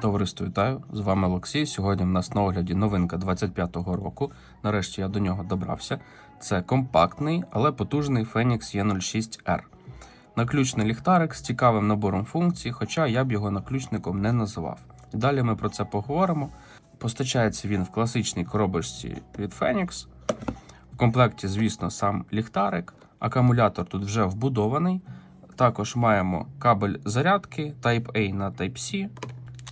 Товариство вітаю! З вами Олексій. Сьогодні в нас на огляді новинка 25-го року. Нарешті я до нього добрався. Це компактний, але потужний Phoenix E06R. Наключний ліхтарик з цікавим набором функцій, хоча я б його наключником не називав. Далі ми про це поговоримо. Постачається він в класичній коробочці від Phoenix. В комплекті, звісно, сам ліхтарик. Акумулятор тут вже вбудований. Також маємо кабель зарядки Type-A на Type-C,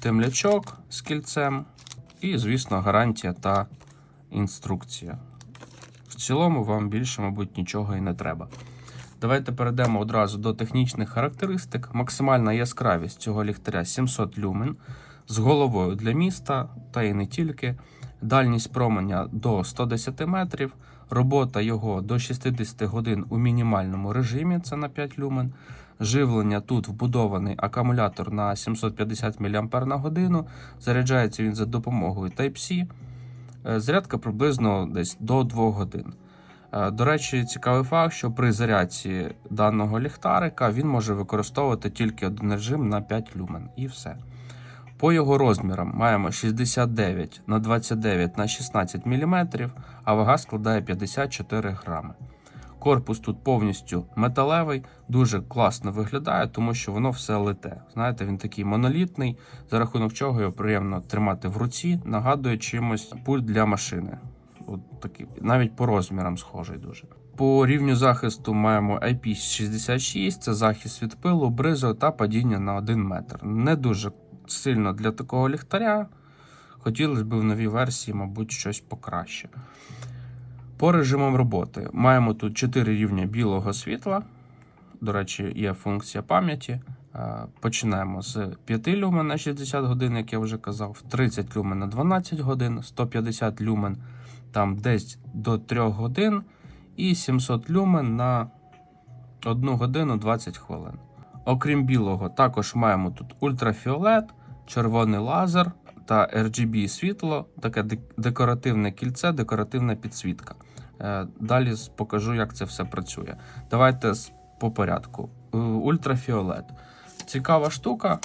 темлячок з кільцем і, звісно, гарантія та інструкція. В цілому вам більше, мабуть, нічого і не треба. Давайте перейдемо одразу до технічних характеристик. Максимальна яскравість цього ліхтаря 700 люмен з головою для міста, та і не тільки. Дальність променя до 110 метрів, робота його до 60 годин у мінімальному режимі, це на 5 люмен. Живлення тут вбудований акумулятор на 750 мАч. Заряджається він за допомогою Type-C. Е, Зарядка приблизно десь до 2 годин. Е, До речі, цікавий факт, що при зарядці даного ліхтарика він може використовувати тільки один режим на 5 люмен і все. По його розмірам маємо 69 на 29 на 16 мм, а вага складає 54 грами. Корпус тут повністю металевий, дуже класно виглядає, тому що воно все лите. Знаєте, він такий монолітний, за рахунок чого його приємно тримати в руці, нагадує чимось пульт для машини. От такий, навіть по розмірам схожий дуже. По рівню захисту маємо IP66, це захист від пилу, бризу та падіння на 1 метр. Не дуже сильно для такого ліхтаря. Хотілося б в новій версії, мабуть, щось покраще. По режимам роботи маємо тут 4 рівня білого світла. До речі, є функція пам'яті. Е, Починаємо з 5 люмен на 60 годин, як я вже казав, 30 люмен на 12 годин, 150 люмен там десь до 3 годин, і 700 люмен на 1 годину 20 хвилин. Окрім білого, також маємо тут ультрафіолет, червоний лазер та RGB світло, таке декоративне кільце, декоративна підсвітка. Е, Далі покажу, як це все працює. Давайте по порядку. Е, Ультрафіолет. Цікава штука.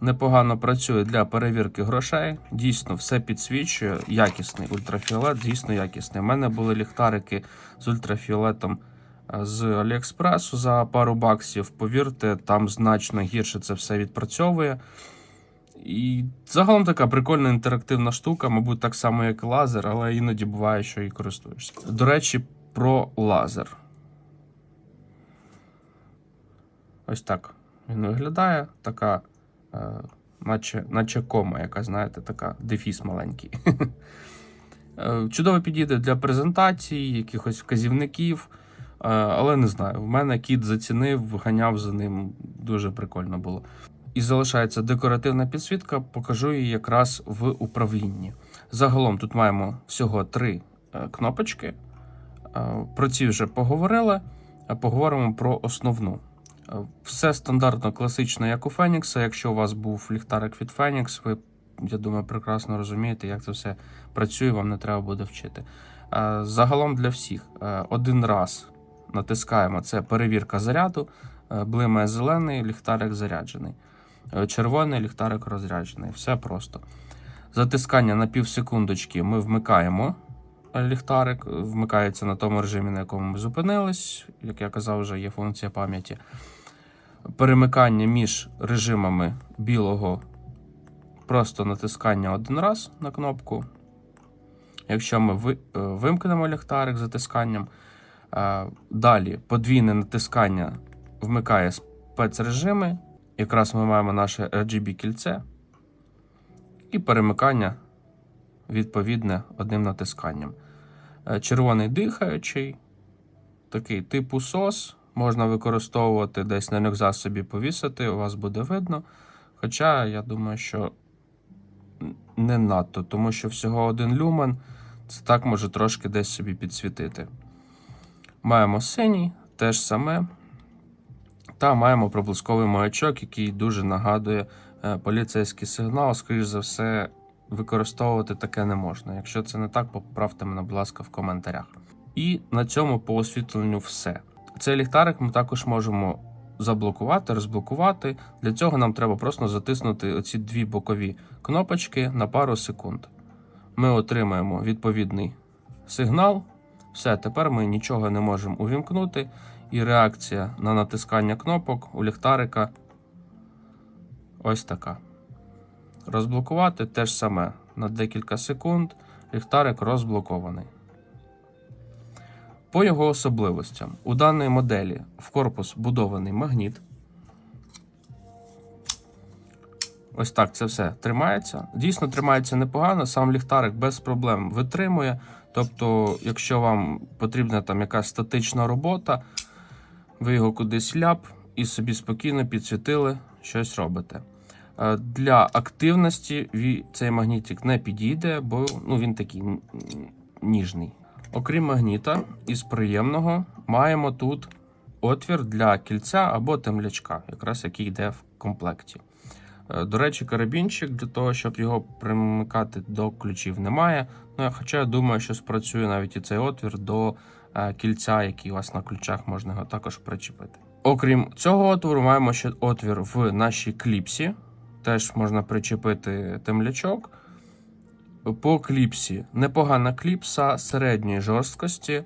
Непогано працює для перевірки грошей. Дійсно, все підсвічує. Якісний ультрафіолет, дійсно якісний. У мене були ліхтарики з ультрафіолетом е, з Аліекспресу за пару баксів. Повірте, там значно гірше це все відпрацьовує. І загалом така прикольна інтерактивна штука, мабуть, так само, як лазер, але іноді буває, що і користуєшся. До речі, про лазер. Ось так він виглядає. Така, е, наче, наче кома, яка, знаєте, така дефіс маленький. Е, Чудово підійде для презентації, якихось вказівників. Е, Але не знаю, в мене кіт зацінив, ганяв за ним. Дуже прикольно було. І залишається декоративна підсвітка, покажу її якраз в управлінні. Загалом тут маємо всього три е, кнопочки. Е, Про ці вже поговорили, поговоримо про основну. Е, Все стандартно класично, як у Фенікса. Якщо у вас був ліхтарик від Phoenix, ви, я думаю, прекрасно розумієте, як це все працює, вам не треба буде вчити. Загалом для всіх один раз натискаємо це перевірка заряду, блимає зелений, ліхтарик заряджений. Е, Червоний ліхтарик розряджений. Все просто. Затискання на пів секундочки ми вмикаємо е, ліхтарик, вмикається на тому режимі, на якому ми зупинились. Як я казав, вже є функція пам'яті. Перемикання між режимами білого просто натискання один раз на кнопку. Якщо ми е, вимкнемо ліхтарик затисканням, далі подвійне натискання вмикає спецрежими. Якраз ми маємо наше RGB кільце і перемикання відповідне одним натисканням. Е, Червоний дихаючий, такий типу SOS, можна використовувати десь на рюкзак собі повісити, у вас буде видно. Хоча я думаю, що не надто, тому що всього один люмен це так може трошки десь собі підсвітити. Маємо синій, теж саме. Та маємо проблисковий маячок, який дуже нагадує е, поліцейський сигнал. Скоріш за все, використовувати таке не можна. Якщо це не так, поправте мене, будь ласка, в коментарях. І на цьому по освітленню все. Цей ліхтарик ми також можемо заблокувати, розблокувати. Для цього нам треба просто затиснути оці дві бокові кнопочки на пару секунд. Ми отримаємо відповідний сигнал. Все, тепер ми нічого не можемо увімкнути, і реакція на натискання кнопок у ліхтарика ось така. Розблокувати те ж саме. На декілька секунд ліхтарик розблокований. По його особливостям, у даної моделі в корпус будований магніт. Ось так це все тримається. Дійсно тримається непогано, сам ліхтарик без проблем витримує. Тобто, якщо вам потрібна там якась статична робота, ви його кудись ляп і собі спокійно підсвітили, щось робите. Е, Для активності цей магнітик не підійде, бо ну, він такий ніжний. Окрім магніта, із приємного маємо тут отвір для кільця або темлячка, якраз який йде в комплекті. Е, До речі, карабінчик для того, щоб його примикати до ключів, немає. Ну, хоча я думаю, що спрацює навіть і цей отвір до кільця, який у вас на ключах можна його також причепити. Окрім цього отвору, маємо ще отвір в нашій кліпсі. Теж можна причепити темлячок. По кліпсі непогана кліпса середньої жорсткості, е,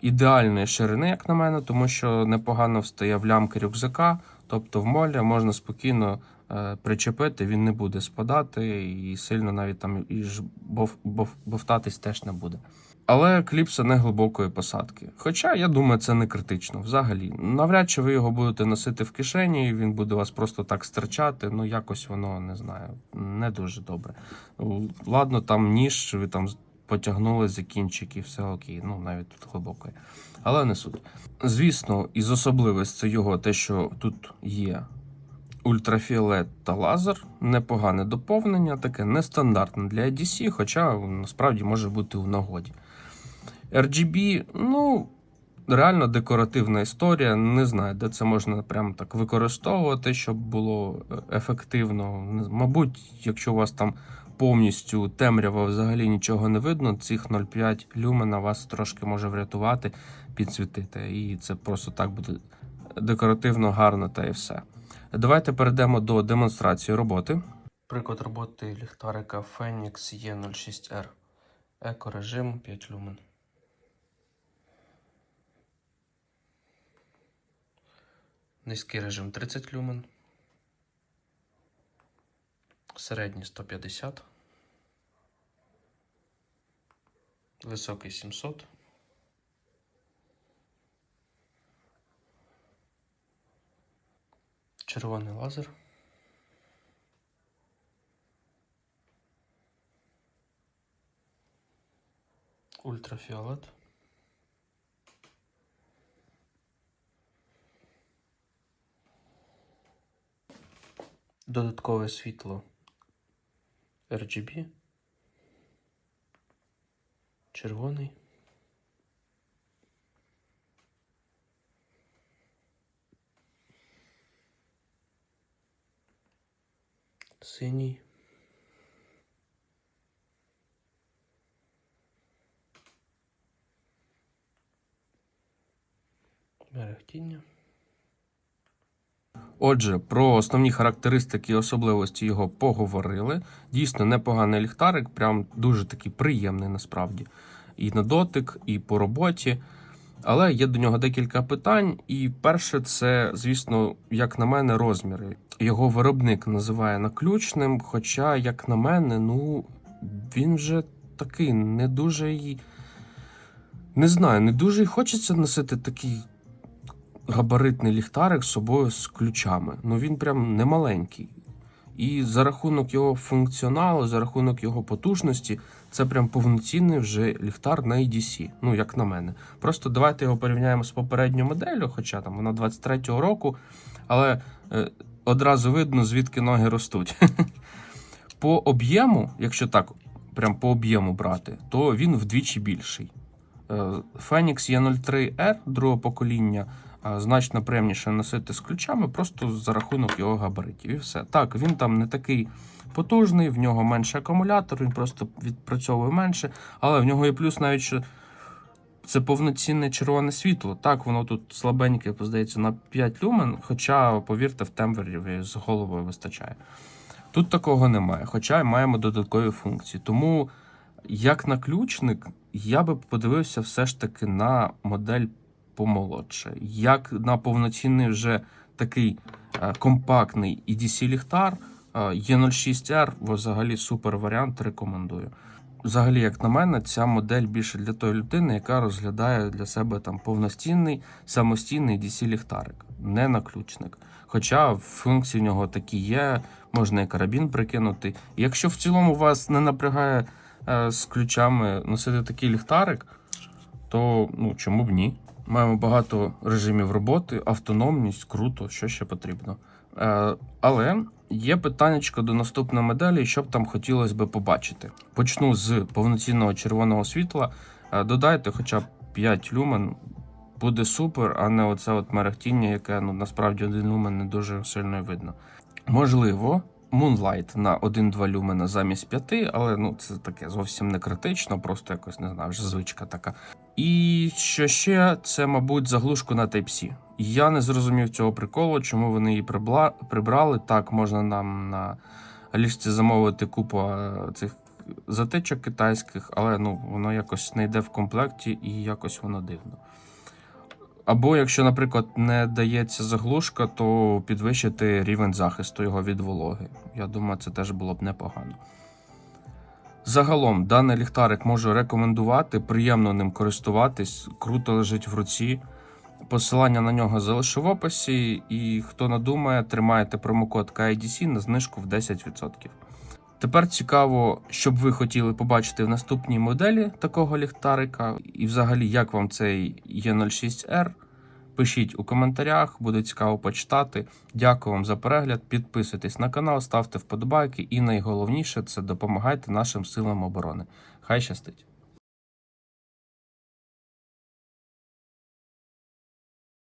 ідеальної ширини, як на мене, тому що непогано встає в лямки рюкзака, тобто в молі можна спокійно е, причепити, він не буде спадати і сильно навіть там і бов, бов, бовтатись теж не буде. Але кліпса не глибокої посадки. Хоча я думаю, це не критично взагалі. Навряд чи ви його будете носити в кишені, він буде вас просто так стирчати. Ну якось воно не знаю, не дуже добре. Ладно, там ніж, ви там потягнули за кінчик і все окей, ну навіть тут глибокої. Але не суть. Звісно, із особливостей його те, що тут є ультрафіолет та лазер, непогане доповнення, таке нестандартне для ADC, хоча насправді може бути у нагоді. RGB, ну, реально декоративна історія. Не знаю, де це можна прям так використовувати, щоб було е, ефективно. Мабуть, якщо у вас там повністю темрява, взагалі нічого не видно, цих 0,5 люмена вас трошки може врятувати, підсвітити. І це просто так буде декоративно гарно та і все. Давайте перейдемо до демонстрації роботи. Приклад роботи ліхтарика Phoenix E06R. Екорежим 5 люмен. Низький режим 30 люмен. Середній 150. Високий 700. Червоний лазер. Ультрафіолет. Додаткове світло RGB. Червоний. Синій. Мерехтіння. Отже, про основні характеристики і особливості його поговорили. Дійсно, непоганий ліхтарик, прям дуже такий приємний насправді. І на дотик, і по роботі. Але є до нього декілька питань. І перше, це, звісно, як на мене, розміри. Його виробник називає наключним, хоча, як на мене, ну він вже такий не дуже. Не знаю, не дуже хочеться носити такий габаритний ліхтарик з собою з ключами. Ну він прям не маленький. І за рахунок його функціоналу, за рахунок його потужності, це прям повноцінний вже ліхтар на EDC, ну як на мене. Просто давайте його порівняємо з попередньою моделлю, хоча там вона 23-го року, але е, одразу видно, звідки ноги ростуть. По об'єму, якщо так, прям по об'єму брати, то він вдвічі більший. Е, Phoenix E03R другого покоління е, значно приємніше носити з ключами, просто за рахунок його габаритів. І все. Так, він там не такий потужний, в нього менше акумулятор, він просто відпрацьовує менше, але в нього є плюс навіть що це повноцінне червоне світло. Так, воно тут слабеньке, здається, на 5 люмен, хоча, повірте, в тембрі з головою вистачає. Тут такого немає, хоча маємо додаткові функції. Тому, як наключник, я би подивився все ж таки на модель помолодше. Як на повноцінний вже такий е, компактний EDC ліхтар, е, E06R взагалі супер варіант, рекомендую. Взагалі, як на мене, ця модель більше для тої людини, яка розглядає для себе там повноцінний самостійний DC ліхтарик, не наключник. Хоча функції в нього такі є, можна і карабін прикинути. Якщо в цілому вас не напрягає е, з ключами носити такий ліхтарик, то ну чому б ні? Маємо багато режимів роботи, автономність, круто, що ще потрібно. Е, але є питання до наступної моделі, що б там хотілося би побачити. Почну з повноцінного червоного світла. Е, додайте хоча б 5 люмен, буде супер, а не оце от мерехтіння, яке ну насправді один люмен не дуже сильно видно. Можливо, Moonlight на 1-2 люмена замість 5, але ну це таке зовсім не критично, просто якось не знаю, вже звичка така. І що ще, це, мабуть, заглушку на Type-C. Я не зрозумів цього приколу, чому вони її прибла... прибрали. Так, можна нам на ліжці замовити купу е, цих затичок китайських, але ну, воно якось не йде в комплекті і якось воно дивно. Або якщо, наприклад, не дається заглушка, то підвищити рівень захисту його від вологи. Я думаю, це теж було б непогано. Загалом, даний ліхтарик можу рекомендувати, приємно ним користуватись, круто лежить в руці. Посилання на нього залишу в описі, і хто надумає, тримаєте промокод KIDC на знижку в 10%. Тепер цікаво, що б ви хотіли побачити в наступній моделі такого ліхтарика, і взагалі, як вам цей Е06R. Пишіть у коментарях, буде цікаво почитати. Дякую вам за перегляд. Підписуйтесь на канал, ставте вподобайки, і найголовніше це допомагайте нашим силам оборони. Хай щастить!